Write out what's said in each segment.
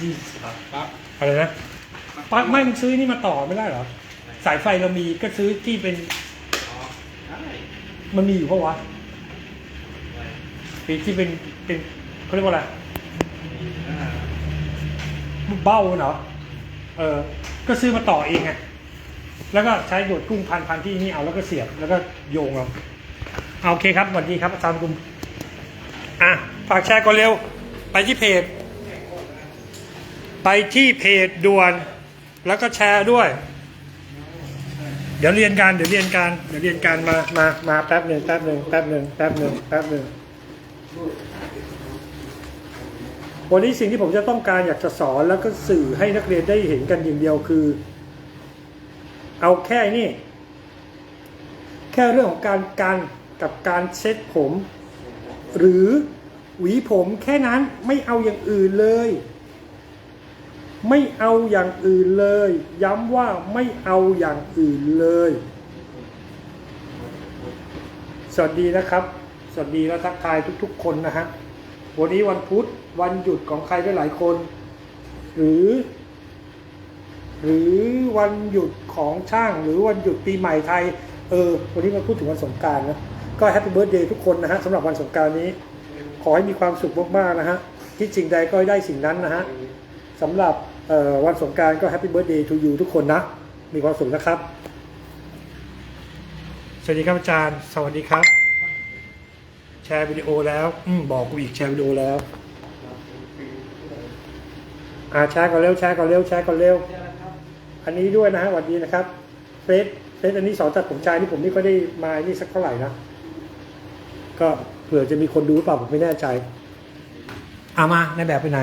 นี่ครับปั๊บอะไรนะปลั๊กไม่มึงซื้อนี่มาต่อไม่ได้เหรอ สายไฟเรามีก็ซื้อที่เป็นอ๋อได้มันมีอยู่เพราะวะที่ที่เป็นเป็นเขาเรียกว่าอะไรอ่าเบ้าเหรอเออ ก็ซื้อมาต่อเองไงแล้วก็ใช้หยดกุ้งพันพันที่นี่เอาแล้วก็เสียบแล้วก็โยงเอาเอาโอเคครับสวัสดีครับอาจารย์กุมอะฝากแชร์ก่อนเร็ว ไปที่เพจ ไปที่เพจด่วน แล้วก็แชร์ด้วย เดี๋ยวเรียนกันเดี๋ยวเรียนกันเดี๋ยวเรียนกันมามามาแป๊บหนึ่งแป๊บหนึ่งแป๊บหนึ่งแป๊บหนึ่งแป๊บหนึ่งวันนี้สิ่งที่ผมจะต้องการอยากจะสอนแล้วก็สื่อให้นักเรียนได้เห็นกันอย่างเดียวคือ เอาแค่นี้แค่เรื่องของการการกับการเช็ดผม หรือหวีผมแค่นั้นไม่เอาอย่างอื่นเลย ไม่เอาอย่างอื่นเลย ย้ำว่าไม่เอาอย่างอื่นเลย สวัสดีนะครับ สวัสดีและทักทายทุกๆ คนนะฮะวันนี้วันพุธวันหยุดของใครได้หลายคน หรือ หรือวันหยุดของช่างหรือวันหยุดปีใหม่ไทย เออ วันนี้มาพูดถึงวันสงการนะก็แฮปปี้เบิร์ดเดย์ทุกคนนะฮะสำหรับวันสงการนี้ ขอให้มีความสุขมากๆนะฮะที่สิ่งใดก็ได้สิ่งนั้นนะฮะสำหรับ วันสงกรารก็แฮปปี้เบิร์ดเดย์ทูยูทุกคนนะ มีความสุขนะครับ สวัสดีครับอาจารย์ สวัสดีครับ แชร์วิดีโอแล้วอืบอกกูอีกแชร์วิดีโอแล้วอ่าแชร์ก่อนเร็วแชร์ก่อนเร็วแชร์ก่อนเร็ว อันนี้ด้วยนะฮะสวัสดีนะครับเฟซเฟซอันนี้สอนตัดผมชายนี่ผมไม่ค่อยได้มานี่สักเท่าไหร่นะก็เผื่อจะมีคนดูหรือเปล่าผมไม่แน่ใจ เอามาในแบบไปไหน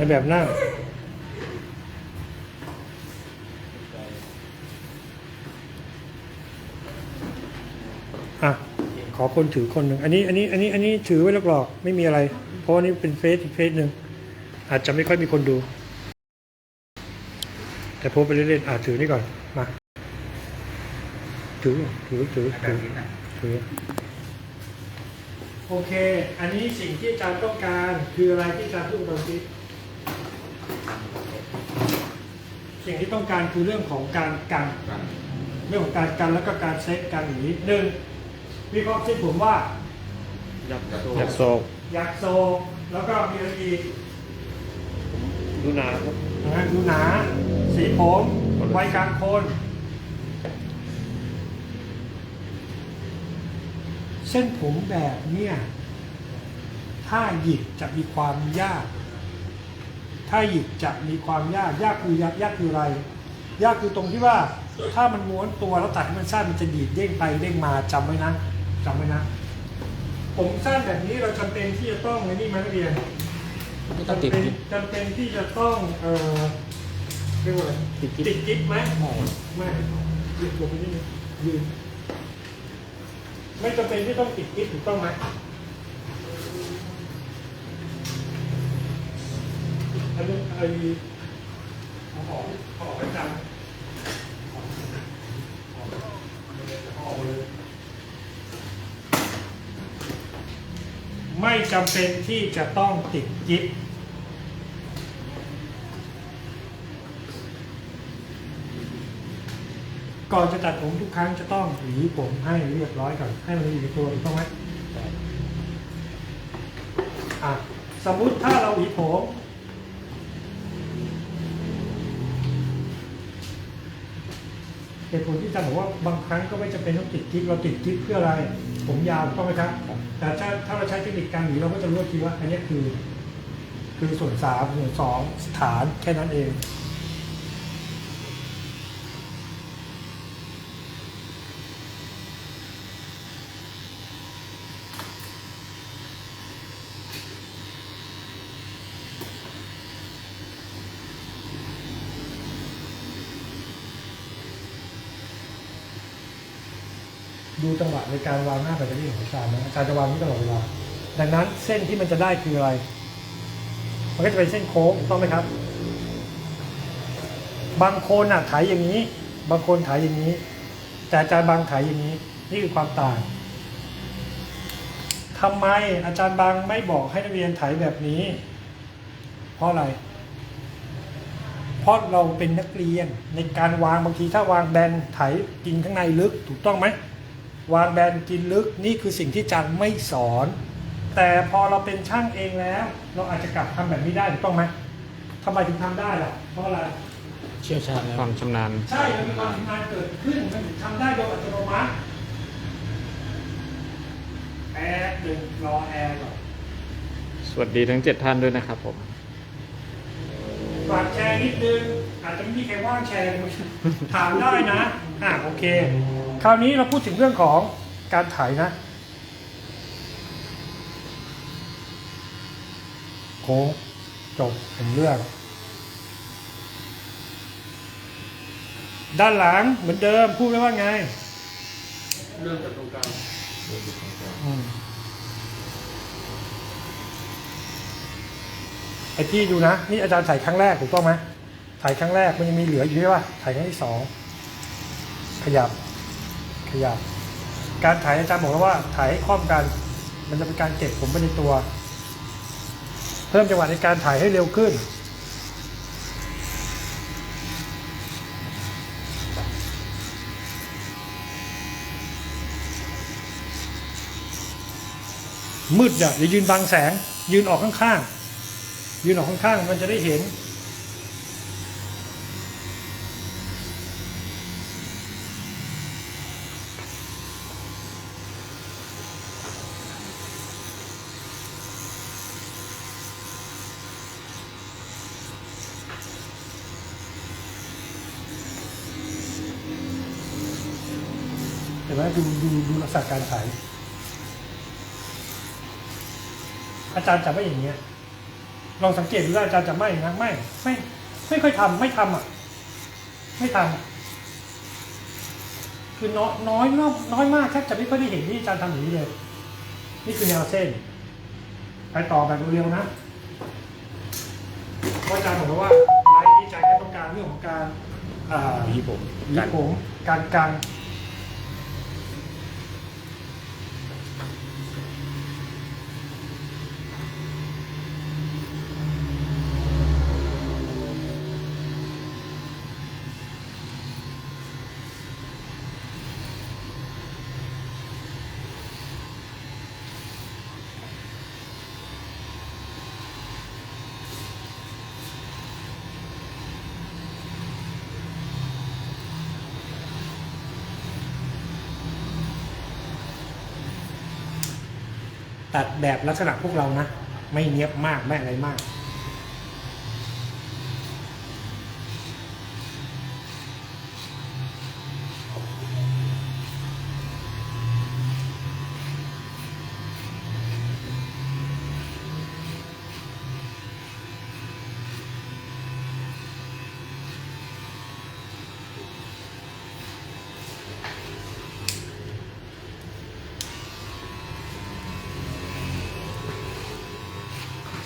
ในแบบนั่งอะขอคนถือคนหนึ่งอันนี้อันนี้อันนี้อันนี้ถือไว้หลอกๆไม่มีอะไร เพราะว่านี่เป็นเฟซอีกเฟซหนึ่งอาจจะไม่ค่อยมีคนดู แต่โพสต์ไปเล่นๆอะถือนี่ก่อนมาถือถือถือแบถืบอนี้นะถือโอเค อันนี้สิ่งที่อาจารย์ต้องการคืออะไรที่อาจารย์พูดตอนนี้ สิ่งที่ต้องการคือเรื่องของการกันกันเรื่องของการกันแล้วก็การเซ็ตกันอย่างนี้หนึ่งวิเคราะห์ที่ผมว่า ยักษ์โซ่อยากโศกอยากโซแล้วก็มีอะไรอีกดูหนาครับนะฮะดูหนา สีผมไว้กลางคน เส้นผมแบบเนี้ยถ้าหยิกจะมีความยาก ถ้าหยิกจะมีความยากยากคือยากยากคืออะไร ยากคือตรงที่ว่าถ้ามันม้วนตัวแล้วตัดให้มันสั้นมันจะดีดเด้งไปเด้งมาจำไว้นะจำไว้นะ ผมสั้นแบบนี้เราจำเป็นที่จะต้องในนี่ไหมนักเรียนไม่ต้องติดจำเป็นจำเป็นที่จะต้องเอ่อเรียกว่าอะไรติดกิ๊บติดกิ๊บไหมไม่ไม่ยืนตัวไปนิดนึงยืนไม่จำเป็นที่ต้องติดกิ๊บถูกต้องไหม อันนี้ไอ้เอาออกเอาออกไปจังเอาออกเลยไม่จำเป็นที่จะต้องติดกิ๊บก่อนจะตัดผมทุกครั้งจะต้องหวีผมให้เรียบร้อยก่อนให้มันอยู่ในตัวถูกต้องไหมอะสมมุติถ้าเราหวีผม เหตุผลที่อาจารย์บอกว่าบางครั้งก็ไม่จำเป็นต้องติดกิ๊บเราติดกิ๊บเพื่ออะไร ผมยาวถูกต้องไหมครับ แต่ถ้าถ้าเราใช้เทคนิคการหวีเราก็จะรู้ทีว่าอันนี้คือ คือส่วนสามส่วนสองฐานแค่นั้นเอง ดูจัง หวะในการวางหน้าแบตเตอรี่ของอาจารย์นะอาจารย์จะวางนี้ตลอดเวลา ดังนั้นเส้นที่มันจะได้คืออะไร มันก็จะเป็นเส้นโค้งถูกต้องไหมครับ บางคนอะถ่ายอย่างนี้ บางคนถ่ายอย่างนี้ แต่อาจารย์บางถ่ายอย่างนี้ นี่คือความต่างทำไมอาจารย์บางไม่บอกให้นักเรียนถ่ายแบบนี้ เพราะอะไรเพราะเราเป็นนักเรียนในการวางบางทีถ้าวางแบนไถกินข้างในลึกถูกต้องไหม วางแบนกินลึกนี่คือสิ่งที่อาจารย์ไม่สอน แต่พอเราเป็นช่างเองแล้ว เราอาจจะกลับทำแบบนี้ได้ถูกต้องไหมทำไมถึงทำได้ล่ะเพราะอะไรเชี่ยวชาญความชำนาญ ใช่มันมีความชำนาญเกิดขึ้นมันถึงทำได้โดยอัตโนมัติแอร์หนึ่งรอแอร์ก่อนสวัสดีทั้งเจ็ดท่านด้วยนะครับผมฝากแชร์นิดนึงอาจจะไม่มีใครว่างแชร์ถามได้นะอะโอเค คราวนี้เราพูดถึงเรื่องของการถ่ายนะโค้งจบเป็นเรื่อง ด้านหลังเหมือนเดิมพูดไว้ว่าไง เรื่องจากตรงกลางอืมไอพี่ดูนะ นี่อาจารย์ถ่ายครั้งแรกถูกต้องไหมถ่ายครั้งแรกมันยังมีเหลืออยู่ใช่ป่ะถ่ายครั้งที่สองขยับ ขยับการถ่ายอาจารย์บอกแล้วว่าถ่ายให้คล่อมกัน มันจะเป็นการเก็บผมไปในตัว เพิ่มจังหวะในการถ่ายให้เร็วขึ้น มืดอะอย่ายืนบังแสง ยืนออกข้างๆยืนออกข้างๆมันจะได้เห็น ดูดูดูลักษณะการถ่ายอาจารย์จะไม่อย่างเงี้ยลองสังเกตดูได้อาจารย์จะไม่นะไม่ไม่ไม่ค่อยทำไม่ทำอะ ไม่ทำคือน้อยน้อยมากน้อยมากแทบจะไม่ค่อยได้เห็นที่อาจารย์ทำอย่างนี้เลย นี่คือแนวเส้น ไปต่อแบบเร็วๆนะเพราะอาจารย์บอกว่าไลฟ์นี้อาจารย์แค่ต้องการเรื่องของการอ่าหวีผมหวีผมการกัน ตัดแบบลักษณะพวกเรานะ ไม่เนี้ยบมากไม่อะไรมาก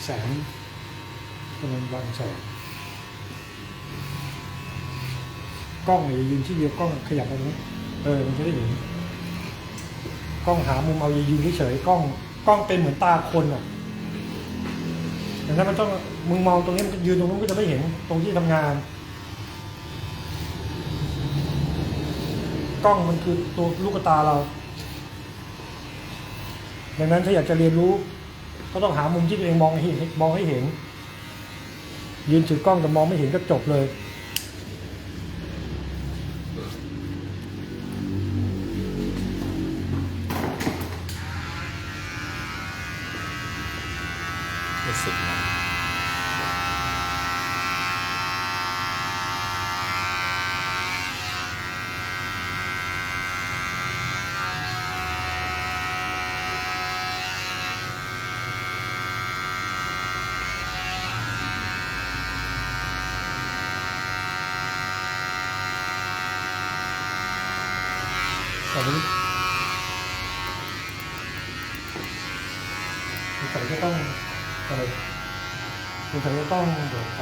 แสงมันบางแสงกล้องอย่ายืนที่เดียวกล้องขยับไปตรงนี้เออมันจะได้เห็นกล้องหามุมเอาอย่ายืนเฉยกล้องกล้องเป็นเหมือนตาคนอะแต่ถ้ามันต้องมึงมองตรงนี้มันยืนตรงนู้นก็จะไม่เห็นตรงที่ทำงาน กล้องมันคือตัวลูกตาเราดังนั้นถ้าอยากจะเรียนรู้ ก็ต้องหามุมที่ตัวเองมองให้เห็นมองให้เห็น ยืนถือกล้องแต่มองไม่เห็นก็จบเลย ใส่ต้องเดินไฟ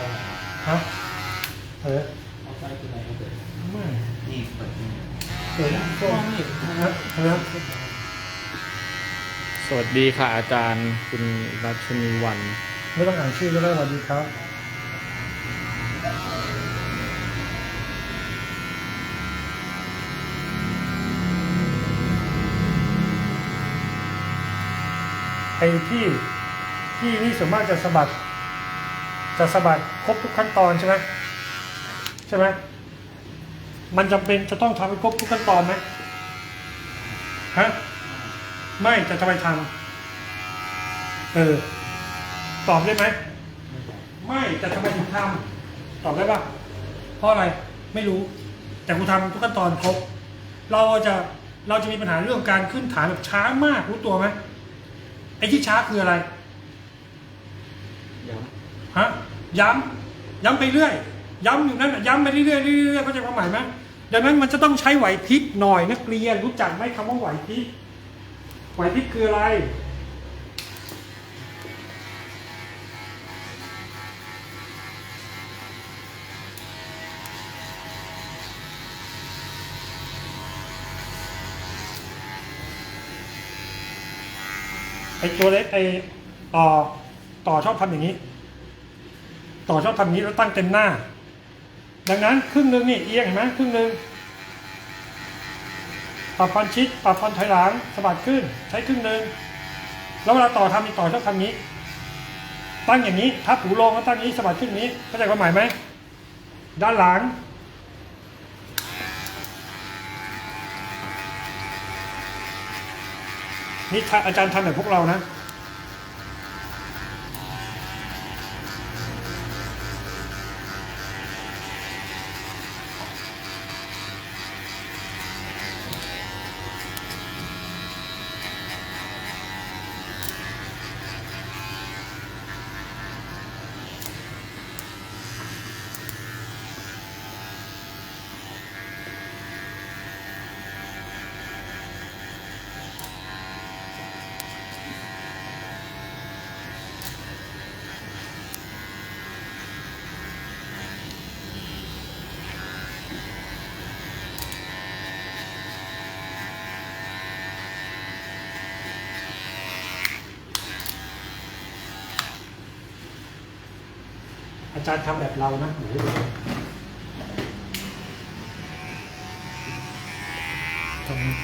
ฮะเออเอาไฟที่ไหนก็เปิดไม่นี่เปีเปิต้องนี่ฮะฮะสวัสดีค่ะอาจารย์คุณรัชนีวัน ไม่ต้องอ่านชื่อก็ได้สวัสดีครับไอ้ที่พี่นี่สามารถจะสะบัด จะสะบัดครบทุกขั้นตอนใช่ไหมใช่ไหมมันจำเป็นจะต้องทำให้ครบทุกขั้นตอนไหมฮะไม่จะทำไมทำเออ ตอบได้ไหมไม่แต่ทำไมถึงทำตอบได้ปะเพราะอะไรไม่รู้ แต่กูทำทุกขั้นตอนครบ เราจะเราจะมีปัญหาเรื่องการขึ้นฐานแบบช้ามากรู้ตัวไหมไอ้ที่ช้าคืออะไรย้ฮะ ย้ำย้ำไปเรื่อย ย้ำอยู่นั่นย้ำไปเรื่อยๆเรื่อยๆเข้าใจความหมายไหมดังนั้นมันจะต้องใช้ไหวพริบหน่อยนักเรียนรู้จักไหมคำว่าไหวพริบไหวพริบคืออะไรไอ้ตัวเล็กไอ้ต่อต่อชอบทำอย่างนี้ ต่อชอบทำนี้แล้วตั้งเต็มหน้า ดังนั้นครึ่งหนึ่งนี่เอียงเห็นไหมครึ่งหนึ่งปรับฟันชิดปรับฟันถอยหลังสะบัดขึ้น ใช้ครึ่งหนึ่งแล้วเวลาต่อทำอีกต่อชอบทำนี้ ตั้งอย่างนี้ทับหูลงแล้วตั้งอย่างนี้สะบัดขึ้นนี้เข้าใจความหมายไหมด้านหลังนี่อาจารย์ทำแบบพวกเรานะ อาจารย์ทำแบบเรานะหรือตรงนี้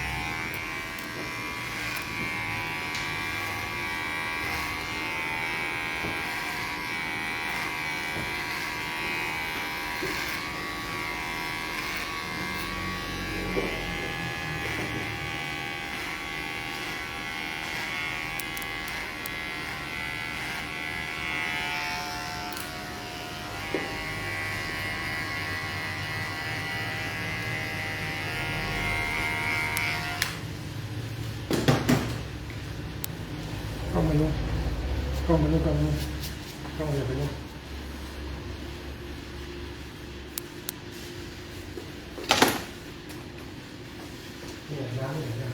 กล้องมาลูกกล้องมาลูกกล้องมาลูกกล้องอย่าไปลูก เนี่ยน้ำเนี่ยนะ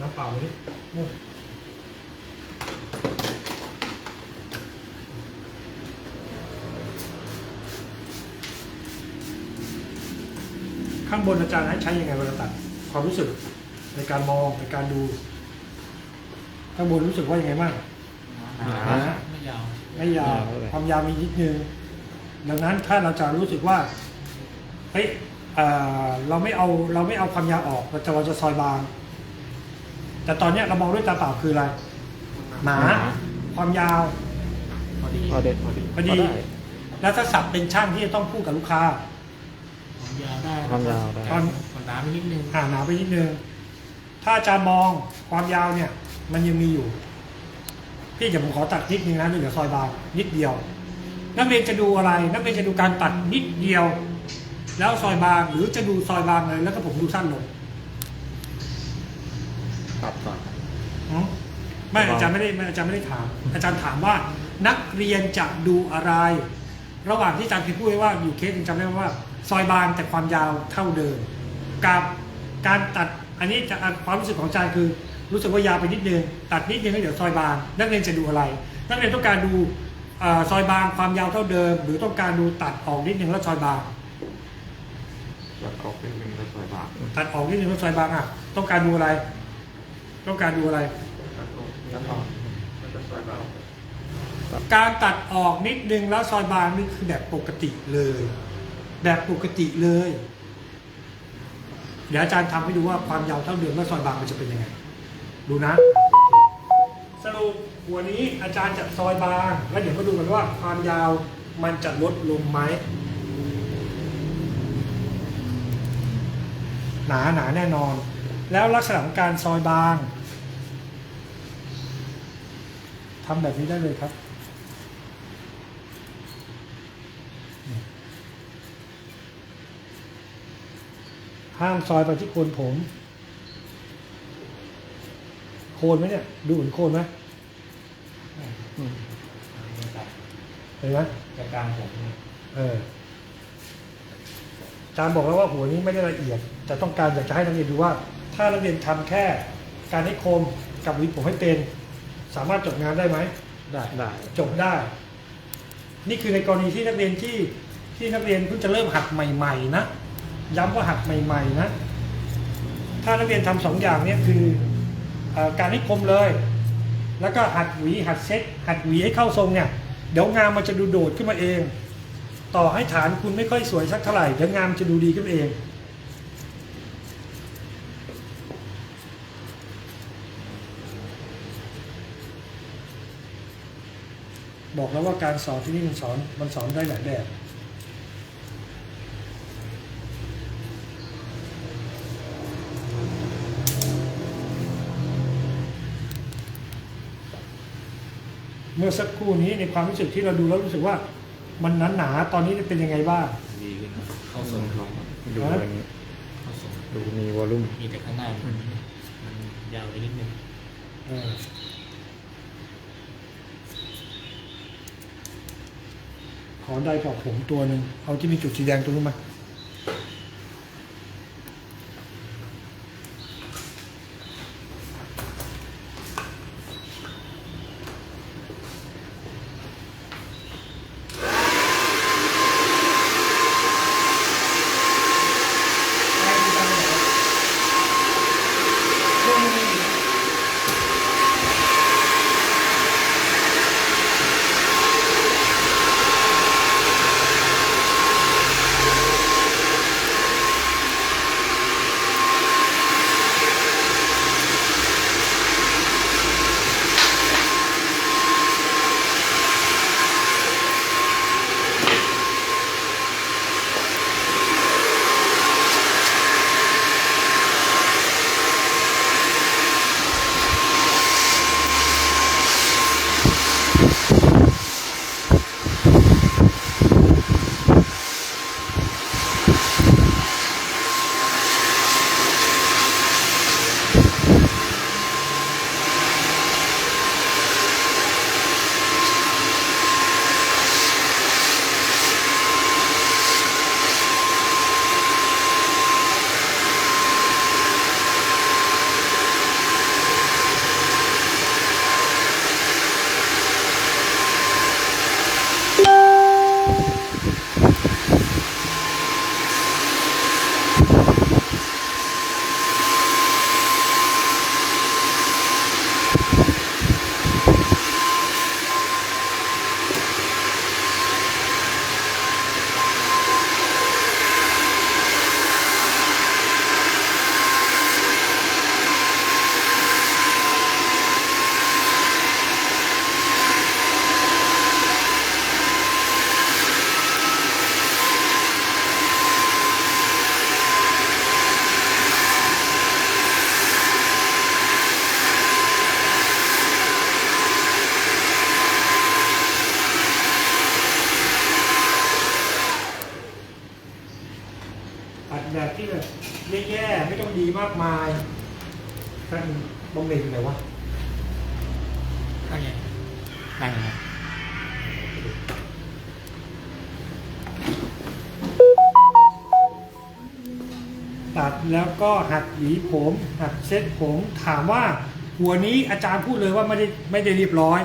น้ำเปล่าเลยนู่นข้างบนอาจารย์ให้ใช้ยังไงเวลาตัดความรู้สึกในการมองในการดู ข้างบนรู้สึกว่ายังไงบ้างำอ่าไม่ยาวไม่ยาวยาวเลยความยาวมีนิดนึงดังนั้นถ้าเราจะรู้สึกว่าเฮ้ย เอ่อเราไม่เอาเราไม่เอาความยาวออกเราจะเราจะซอยบาง แต่ตอนเนี้ยเรามองด้วยตาเปล่าคืออะไร หนา ความยาว พอดีพอเด็ดพอดีพอดีได้แล้วถ้าสับเป็นช่างที่จะต้องพูดกับลูกค้า ความยาวได้ความยาวได้ ความความหนาไปนิดนึงอ่าหนาไปนิดนึง ถ้าอาจารย์มองความยาวเนี่ย มันยังมีอยู่ พี่เดี๋ยวผมขอตัดนิดนึงนะเดี๋ยวซอยบางนิดเดียว นักเรียนจะดูอะไร นักเรียนจะดูการตัดนิดเดียว แล้วซอยบางหรือจะดูซอยบางเลยแล้วก็ผมดูสั้นลงปรับก่อนหืมไม่อาจารย์ไม่ได้ไม่อาจารย์ไม่ได้ถาม อาจารย์ถามว่านักเรียนจะดูอะไร ระหว่างที่อาจารย์เคยพูดไว้ว่าอยู่เคสหนึงจำได้ไหมว่า ซอยบางแต่ความยาวเท่าเดิมกับการตัดอันนี้จะความรู้สึกของอาจารย์คือ รู้สึกว่ายาวไปนิดนึงตัดนิดนึงแล้วเดี๋ยวซอยบาง นักเรียนจะดูอะไร นักเรียนต้องการดูเอ่อซอยบางความยาวเท่าเดิม หรือต้องการดูตัดออกนิดนึงแล้วซอยบาง แล้วออกเป็นหนึ่งแล้วสวยบางตัดออกนิดนึงแล้วซอยบางอะ ต้องการดูอะไร ต้องการดูอะไรแล้วก็การตัดออกนิดนึงแล้วซอยบางนี่คือแบบปกติเลย แบบปกติเลย เดี๋ยวอาจารย์ทำให้ดูว่าความยาวเท่าเดิมแล้วซอยบางมันจะเป็นยังไง ดูนะ สรุปหัวนี้อาจารย์จะซอยบาง แล้วเดี๋ยวมาดูกันว่าความยาวมันจะลดลงไหม หนาหนาแน่นอน แล้วลักษณะของการซอยบางทำแบบนี้ได้เลยครับห้ามซอยไปที่โคนผม โคนไหมเนี่ย ดูเหมือนโคนไหมอืมเห็นไหมจากกลางผมเนี่ยเออ อาจารย์บอกแล้วว่าหัวนี้ไม่ได้ละเอียด แต่ต้องการอยากจะให้นักเรียนดูว่า ถ้านักเรียนทำแค่การให้โคมกับหวีผมให้เป็น สามารถจบงานได้ไหมได้ได้จบได้ นี่คือในกรณีที่นักเรียนที่ที่นักเรียนเพิ่งจะเริ่มหัดใหม่ ๆ นะย้ำว่าหัดใหม่ ๆ นะ ถ้านักเรียนทำสองอย่างเนี้คือเออการให้คมเลย แล้วก็หัดหวีหัดเซ็ตหัดหวีให้เข้าทรงเนี่ยเดี๋ยวงานมันจะดูโดดขึ้นมาเอง ต่อให้ฐานคุณไม่ค่อยสวยสักเท่าไหร่เดี๋ยวงามจะดูดีขึ้นเอง บอกแล้วว่าการสอนที่นี่มันสอนมันสอนได้หลายแบบเมื่อสักครู่นี้ในความรู้สึกที่เราดูแล้วรู้สึกว่า มันหนาหนาๆตอนนี้เป็นยังไงบ้าง ดีขึ้นครับเข้าทส่รงงลองดูดูอะไรอะไรเงี้ยเข้าทรงดูมีวอลลุ่ม มีแต่ข้างหน้ามันมันยาวไปนิดนึงเออขอได้ปอกผมตัวหนึ่งเอาที่มีจุดสีแดงตัวนู้นมา ก็หัดหวีผม หัดเซ็ตผม ถามว่าหัวนี้อาจารย์พูดเลยว่าไม่ได้ไม่ได้เรียบร้อย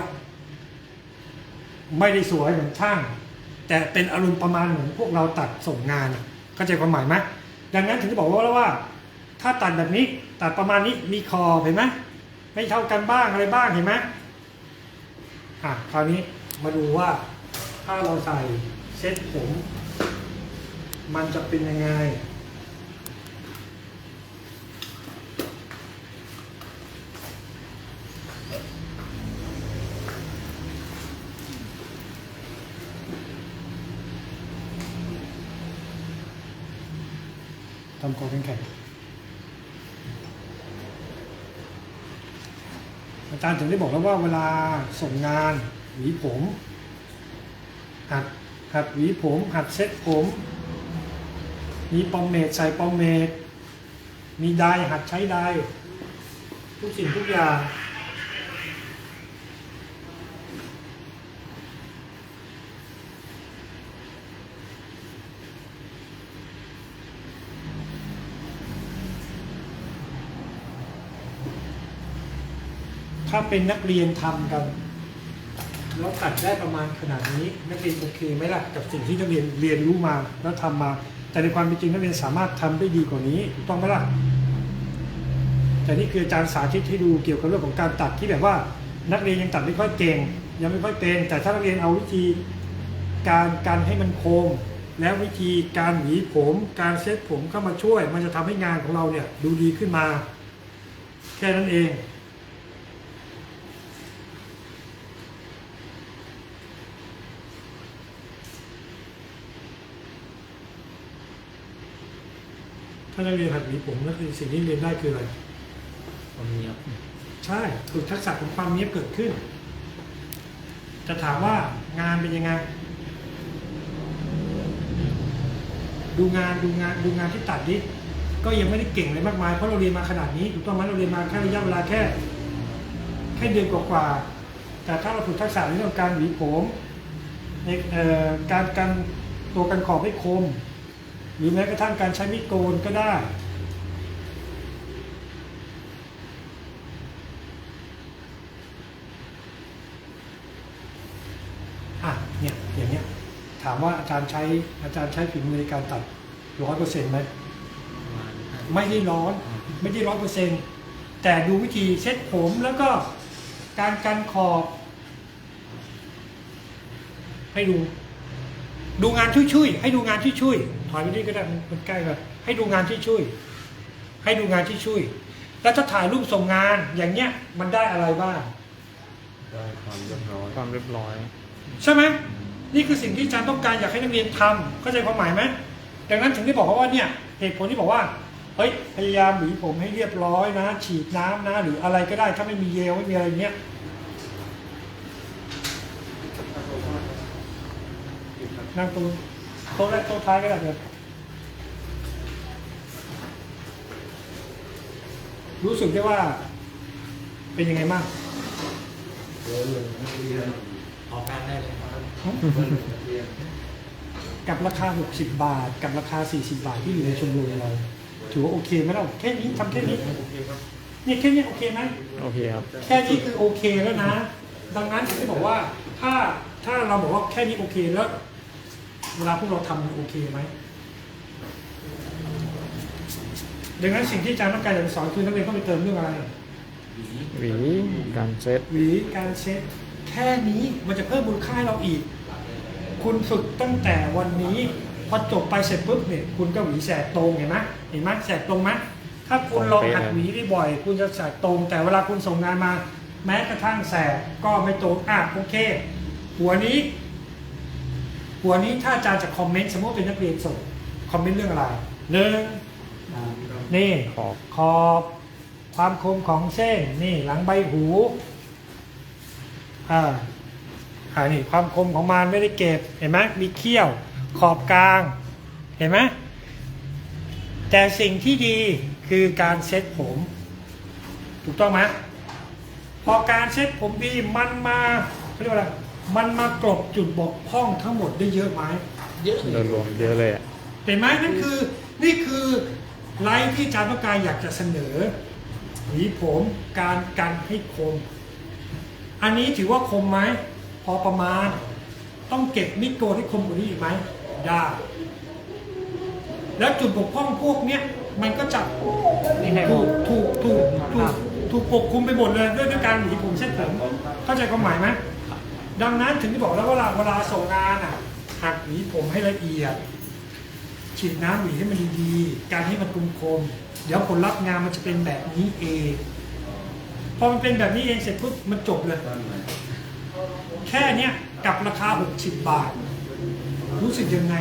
ไม่ได้สวยเหมือนช่าง แต่เป็นอารมณ์ประมาณเหมือนพวกเราตัดส่งงานเข้าใจความหมายไหมดังนั้นถึงจะบอกว่าแล้วว่า ถ้าตัดแบบนี้ตัดประมาณนี้มีคอเห็นไหมไม่เท่ากันบ้างอะไรบ้างเห็นไหมอะคราวนี้มาดูว่าถ้าเราใส่เซ็ตผม มันจะเป็นยังไงำคอแข็งๆอาจารย์ถึงได้บอกแล้วว่าเวลาส่งงานหวีผม หัดหัดหวีผม หัดเซ็ตผม มีปอมเมดใส่ปอมเมดมีไดหัดใช้ไดทุกสิ่งทุกอย่าง ถ้าเป็นนักเรียนทำกันแล้วตัดได้ประมาณขนาดนี้นักเรียนโอเคไหมล่ะกับสิ่งที่นักเรียนเรียนรู้มาแล้วทำมา แต่ในความเป็นจริงนักเรียนสามารถทำได้ดีกว่านี้ถูกต้องไหมล่ะแต่นี่คืออาจารย์สาธิตให้ดูเกี่ยวกับเรื่องของการตัดที่แบบว่า นักเรียนยังตัดไม่ค่อยเก่ง ยังไม่ค่อยเป็น แต่ถ้านักเรียนเอาวิธีการการให้มันโค้งแล้ววิธีการหวีผม การเซ็ตผมเข้ามาช่วย มันจะทำให้งานของเราเนี่ยดูดีขึ้นมา แค่นั้นเอง ถ้านักเรียนหัดหวีผมนักเรียนสิ่งที่เรียนได้คืออะไรผมเนี้ยบใช่ฝึกทักษะของความเนี้ยบเกิดขึ้น จะถามว่างานเป็นยังไง ดูงานดูงานดูงานที่ตัดดิก็ยังไม่ได้เก่งเลยมากมายเพราะเราเรียนมาขนาดนี้ถูกต้องไหมเราเรียนมาแค่ระยะเวลาแค่ แค่เดือนกว่าๆแต่ถ้าเราฝึกทักษะในเรื่องของการหวีผมในเอ่อการการตัวกันขอบให้คม หรือแม้กระทั่งการใช้มีดโกนก็ได้อะเนี่ยอย่างเนี้ยถามว่าอาจารย์ใช้อาจารย์ใช้ฝีมือในการตัดร้อยเปอร์เซ็นต์ไหมไม่ได้ร้อนไม่ได้ร้อยเปอร์เซ็นต์แต่ดูวิธีเซ็ตผมแล้วก็การกันขอบ ให้ดู ดูงานช่วยๆให้ดูงานช่วยๆถอยไปนี่ก็ได้มันมันใกล้กันให้ดูงานช่วยๆให้ดูงานช่วยๆแล้วถ้าถ่ายรูปส่งงานอย่างเนี้ยมันได้อะไรบ้างได้ความเรียบร้อยความเรียบร้อย ใช่ไหมนี่คือสิ่งที่อาจารย์ต้องการอยากให้นักเรียนทำเข้าใจความหมายไหมดังนั้นถึงได้บอกว่าเนี่ยเหตุผลที่บอกว่าเฮ้ยพยายามหวีผมให้เรียบร้อยนะ ฉีดน้ำนะ หรืออะไรก็ได้ถ้าไม่มีเยลไม่มีอะไรเงี้ย นั่งตรงโต๊ะแรกโต๊ะท้ายก็ได้เลยรู้สึกได้ว่า เป็นยังไงบ้างออกงานได้เลยครับกับราคา 60 บาท กับราคา 40 บาทที่อยู่ในชมรมเรา ถือว่าโอเคไหมเราแค่นี้ทำแค่นี้เนี่ยแค่นี้โอเคไหม โอเคครับ แค่นี้คือโอเคแล้วนะ ดังนั้นถึงได้บอกว่าถ้าถ้าเราบอกว่าแค่นี้โอเคแล้ว เวลาพวกเราทำมันโอเคไหมดังนั้นสิ่งที่อาจารย์ต้องการจะสอนคือนักเรียนต้องไปเติมเรื่องอะไร หวีการเซ็ตหรือการเช็ดแค่นี้มันจะเพิ่มมูลค่าให้เราอีก คุณฝึกตั้งแต่วันนี้พอจบไปเสร็จปุ๊บเนี่ยคุณก็หวีแสกตรงเห็นไหมเห็นไหมแสกตรงไหมถ้าคุณลองหัดหวีได้บ่อย คุณจะแสกตรง แต่เวลาคุณส่งงานมา แม้กระทั่งแสกก็ไม่ตรงอะโอเค หัวนี้ หัวนี้ถ้าอาจารย์จะคอมเมนต์สมมติเป็นนักเรียนส่งคอมเมนต์เรื่องอะไรหนึ่งนี่ขอบขอบความคมของเส้นนี่หลังใบหูอ่าอ่านี่ความคมของมันไม่ได้เก็บเห็นไหมมีเขี้ยว ขอบกลาง เห็นไหมแต่สิ่งที่ดีคือการเซ็ตผม ถูกต้องไหมพอการเซ็ตผมดีมันมาเขาเรียกว่าอะไร มันมากลบจุดบกพร่องทั้งหมดได้เยอะไหมเยอะโดยรวมเยอะเลยอะ เห็นไหมนั่นคือนี่คือไลฟ์ที่อาจารย์ต้องการอยากจะเสนอหวีผมการกันให้คม อันนี้ถือว่าคมไหมพอประมาณ ต้องเก็บมิดโกนให้คมกว่านี้อีกไหมได้ แล้วจุดบกพร่องพวกเนี้ยมันก็จะถูกถูกถูกถูกถูกปกคลุมไปหมดเลยด้วยด้วยการหวีผมเส้นผมเข้าใจความหมายไหม ดังนั้นถึงที่บอกแล้วว่าเวลาเวลาส่งงานอะหักหวีผมให้ละเอียด ฉีดน้ำหวีให้มันดีๆ การให้มันคมคม เดี๋ยวผลลัพธ์งานมันจะเป็นแบบนี้เอง พอมันเป็นแบบนี้เองเสร็จปุ๊บมันจบเลย แค่เนี้ยกับราคา 60 บาท รู้สึกยังไง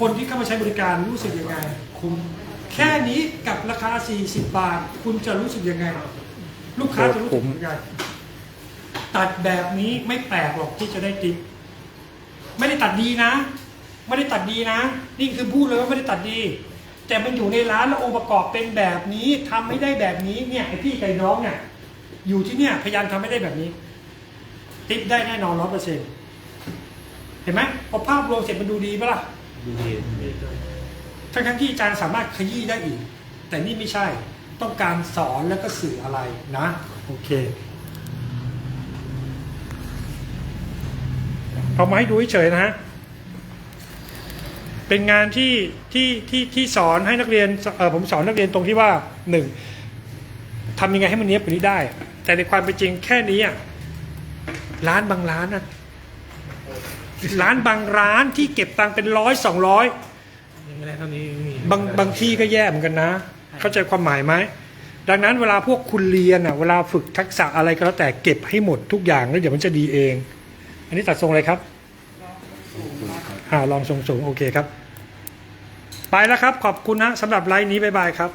คนที่เข้ามาใช้บริการรู้สึกยังไง คุ้มแค่นี้กับราคา 40 บาท คุณจะรู้สึกยังไง ลูกค้าจะรู้สึกยังไง ตัดแบบนี้ไม่แปลกหรอกที่จะได้ติ๊บไม่ได้ตัดดีนะ ไม่ได้ตัดดีนะ นี่คือพูดเลยว่าไม่ได้ตัดดี แต่มันอยู่ในร้านแล้วองค์ประกอบเป็นแบบนี้ทำให้ได้แบบนี้เนี่ยไอพี่ไก่น้องเนี่ยอยู่ที่เนี่ยพยายามทำให้ได้แบบนี้ ติ๊บได้แน่นอนร้อยเปอร์เซ็นต์เห็นไหมพอภาพรวมเสร็จมันดูดีปะล่ะดูดีทั้งทั้งๆที่อาจารย์สามารถขยี้ได้อีก แต่นี่ไม่ใช่ต้องการสอนแล้วก็สื่ออะไรนะ โอเค เอามาให้ดูเฉยๆนะฮะ เป็นงานที่ที่ที่ที่สอนให้นักเรียนเออผมสอนนักเรียนตรงที่ว่าหนึ่งทำยังไงให้มันเนี้ยบกว่านี้ได้ แต่ในความเป็นจริงแค่นี้อะร้านบางร้านนะร้านบางร้านที่เก็บตังค์เป็นร้อยสองร้อยยังไม่ได้เท่านี้มีบางบางที่ก็แย่เหมือนกันนะ เข้าใจความหมายไหมดังนั้นเวลาพวกคุณเรียนอะเวลาฝึกทักษะอะไรก็แล้วแต่เก็บให้หมดทุกอย่างแล้วเดี๋ยวมันจะดีเอง อันนี้ตัดทรงอะไรครับอ่าลองทรงสูงโอเคครับ ไปแล้วครับ ขอบคุณนะสำหรับไลน์นี้บ๊ายบายครับ